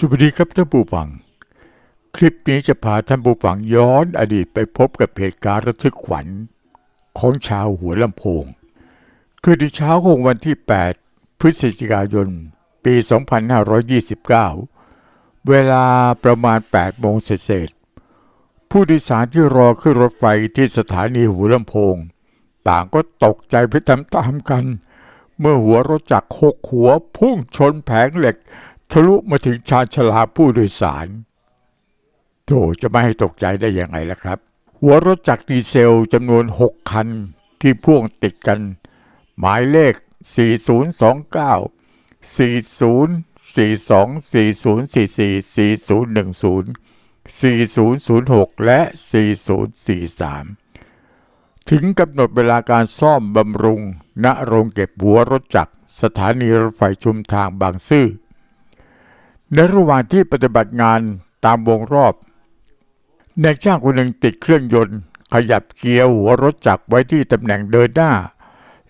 สวัสดีครับท่านผู้ฟัง คลิปนี้จะพาท่านผู้ฟังย้อนอดีตไปพบกับเหตุการณ์ระทึกขวัญ ของชาวหัวลำโพง คือในเช้าของวันที่ 8 พฤศจิกายน ปี 2529 เวลาประมาณ 8 โมงเศษผู้โดยสารที่รอขึ้นรถไฟที่สถานีหัวลำโพง ต่างก็ตกใจไปตามๆกัน เมื่อหัวรถจักรหกหัวพุ่งชนแผงเหล็ก ทะลุมาถึงชานชลาผู้โดยสารโถจะไม่ให้ตกใจได้ยังไงล่ะครับ หัวรถจักรดีเซลจำนวน 6 คันที่พ่วงติดกัน หมายเลข 4029 40 42 4044 4010 4006 และ 4043 ถึงกำหนดเวลาการซ่อมบำรุง ณ โรงเก็บหัวรถจักร สถานีรถไฟชุมทางบางซื่อ ในระหว่างที่ปฏิบัติงานตามวงรอบนายช่างคนหนึ่งติดเครื่องยนต์ ขยับเกียร์หัวรถจักรไว้ที่ตำแหน่งเดินหน้า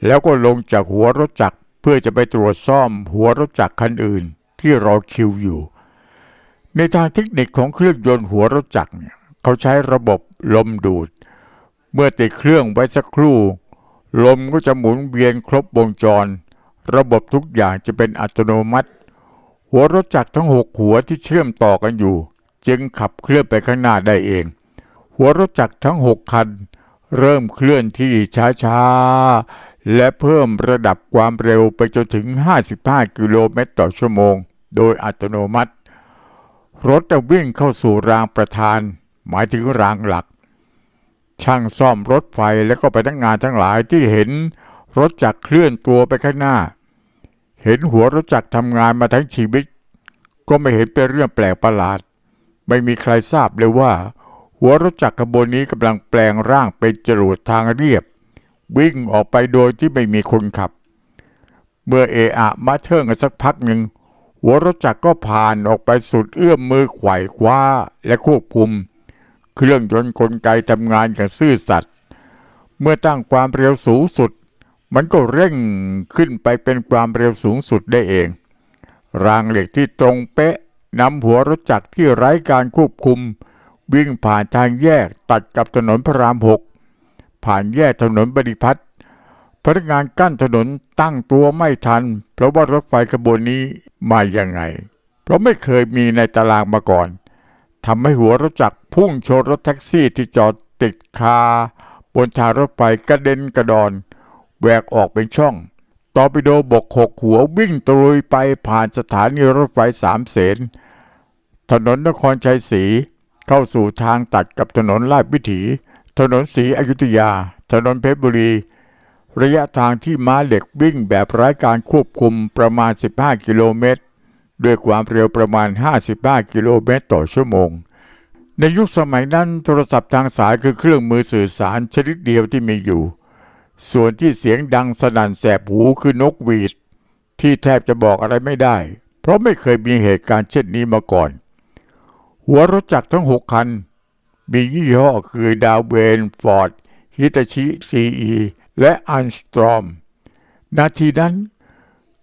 แล้วก็ลงจากหัวรถจักรเพื่อจะไปตรวจซ่อมหัวรถจักรคันอื่น ที่รอคิวอยู่ ในทางเทคนิคของเครื่องยนต์หัวรถจักรเนี่ยเขาใช้ระบบลมดูด เมื่อติดเครื่องไว้สักครู่ ลมก็จะหมุนเวียนครบวงจร ระบบทุกอย่างจะเป็นอัตโนมัติ หัวรถจักรทั้งหกหัวที่เชื่อมต่อกันอยู่ จึงขับเคลื่อนไปข้างหน้าได้เอง หัวรถจักรทั้งหกคัน เริ่มเคลื่อนที่ช้าๆ และเพิ่มระดับความเร็วไปจนถึง 55 กิโลเมตรต่อชั่วโมง โดยอัตโนมัติ รถจะวิ่งเข้าสู่รางประธาน หมายถึงรางหลัก ช่างซ่อมรถไฟและก็พนักงานทั้งหลายที่เห็น รถจักรเคลื่อนตัวไปข้างหน้า เห็นหัวรถจักรทำงานมาทั้งชีวิต ก็ไม่เห็นเป็นเรื่องแปลกประหลาด ไม่มีใครทราบเลยว่า หัวรถจักรขบวนนี้กำลังแปลงร่างเป็นจรวดทางเรียบ วิ่งออกไปโดยที่ไม่มีคนขับ เมื่อเอะอะมาเทิงกันสักพักหนึ่งหัวรถจักรก็ผ่านออกไปสุดเอื้อมมือไขว่คว้าและควบคุม เครื่องยนต์กลไกทำงานอย่างซื่อสัตย์เมื่อตั้งความเร็วสูงสุด มันก็เร่งขึ้นไปเป็นความเร็วสูงสุดได้เอง รางเหล็กที่ตรงเป๊ะนำหัวรถจักรที่ไร้การควบคุม วิ่งผ่านทางแยกตัดกับถนนพระรามหกผ่านแยกถนนบริพัตรพนักงานกั้นถนนตั้งตัวไม่ทัน เพราะว่ารถไฟขบวนนี้มาอย่างไง เพราะไม่เคยมีในตารางมาก่อนทำให้หัวรถจักรพุ่งชนรถแท็กซี่ที่จอดติดคาบนทางรถไฟกระเด็นกระดอน แหวกออกเป็นช่อง ตอร์ปิโดบกหกหัววิ่งตรุยไปผ่านสถานีรถไฟสามเสน ถนนนครชัยศรีเข้าสู่ทางตัดกับถนนลาดวิถี ถนนศรีอยุธยา ถนนเพชรบุรี ระยะทางที่ม้าเหล็กวิ่งแบบไร้การควบคุมประมาณ 15 กิโลเมตร ด้วยความเร็วประมาณ 55 กิโลเมตรต่อชั่วโมงในยุคสมัยนั้นโทรศัพท์ทางสายคือเครื่องมือสื่อสารชนิดเดียวที่มีอยู่ ส่วนที่เสียงดังสนั่นแสบหูคือนกหวีด ที่แทบจะบอกอะไรไม่ได้ เพราะไม่เคยมีเหตุการณ์เช่นนี้มาก่อน หัวรถจักรทั้งหกคัน มียี่ห้อคือดาวเวนฟอร์ดฮิตาชิจีอีและอันสตรอม นาทีนั้น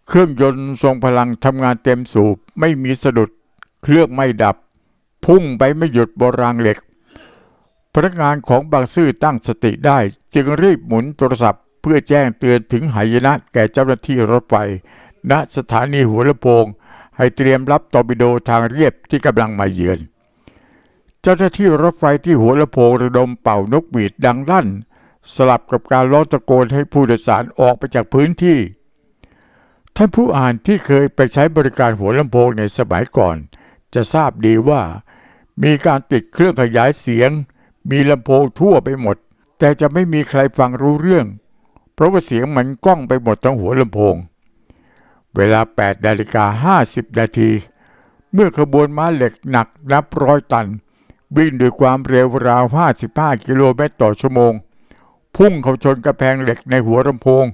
เครื่องยนต์ทรงพลังทำงานเต็มสูบไม่มีสะดุด เครื่องไม่ดับ พุ่งไปไม่หยุดบรางเหล็ก พนักงานของบางซื่อตั้งสติได้ จึงรีบหมุนโทรศัพท์ เพื่อแจ้งเตือนถึงหายนะแก่เจ้าหน้าที่รถไฟณสถานีหัวลำโพงให้เตรียมรับตอร์ปิโดทางเรียบที่กำลังมาเยือน เจ้าหน้าที่รถไฟที่หัวลำโพงระดมเป่านกหวีดดังลั่น สลับกับการร้องตะโกนให้ผู้โดยสารออกไปจากพื้นที่ ท่านผู้อ่านที่เคยไปใช้บริการหัวลำโพงในสมัยก่อน จะทราบดีว่า มีการติดเครื่องขยายเสียง มีลำโพงทั่วไปหมด แต่จะไม่มีใครฟังรู้เรื่อง เพราะว่าเสียงมันก้องไปหมดทั้งหัวลำโพง เวลา8นาฬิกา50 นาที เมื่อขบวนม้าเหล็กหนักนับร้อยตัน วิ่งด้วยความเร็วราว 55 กิโลเมตรต่อชั่วโมง พุ่งเข้าชนกระแพงเหล็กในหัวลำโพง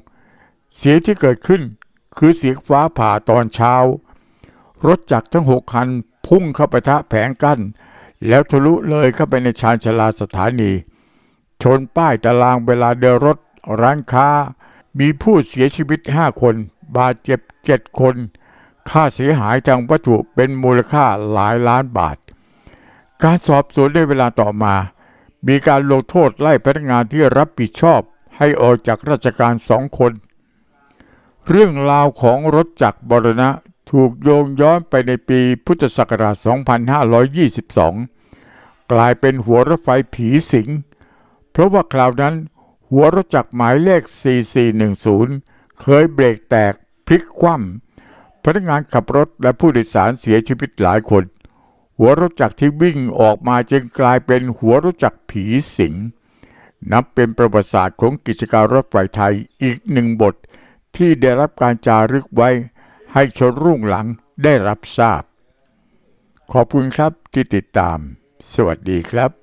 เสียงที่เกิดขึ้นคือเสียงฟ้าผ่าตอนเช้า รถจักรทั้งหกคันพุ่งเข้าไปทะแผงกั้น แล้วทะลุเลยเข้าไปในชานชาลาสถานี ชนป้ายตารางเวลาเดินรถร้านค้า มีผู้เสียชีวิตห้าคน บาดเจ็บเจ็ดคน ค่าเสียหายทางวัตถุเป็นมูลค่าหลายล้านบาท การสอบสวนในเวลาต่อมา มีการลงโทษไล่พนักงานที่รับผิดชอบให้ออกจากราชการสองคน เรื่องราวของรถจักรบรณะ ถูกโยงย้อนไปในปีพุทธศักราช 2522 กลายเป็นหัวรถไฟผีสิง เพราะว่าคราวนั้นหัวรถจักรหมายเลข 4410 เคยเบรกแตกพลิกคว่ำพนักงานขับรถและผู้โดยสารเสียชีวิตหลายคน หัวรถจักรที่วิ่งออกมาจึงกลายเป็นหัวรถจักรผีสิง นับเป็นประวัติศาสตร์ของกิจการรถไฟไทยอีกหนึ่งบทที่ได้รับการจารึกไว้ ให้ชนรุ่งหลังได้รับทราบ ขอบคุณครับที่ติดตาม สวัสดีครับ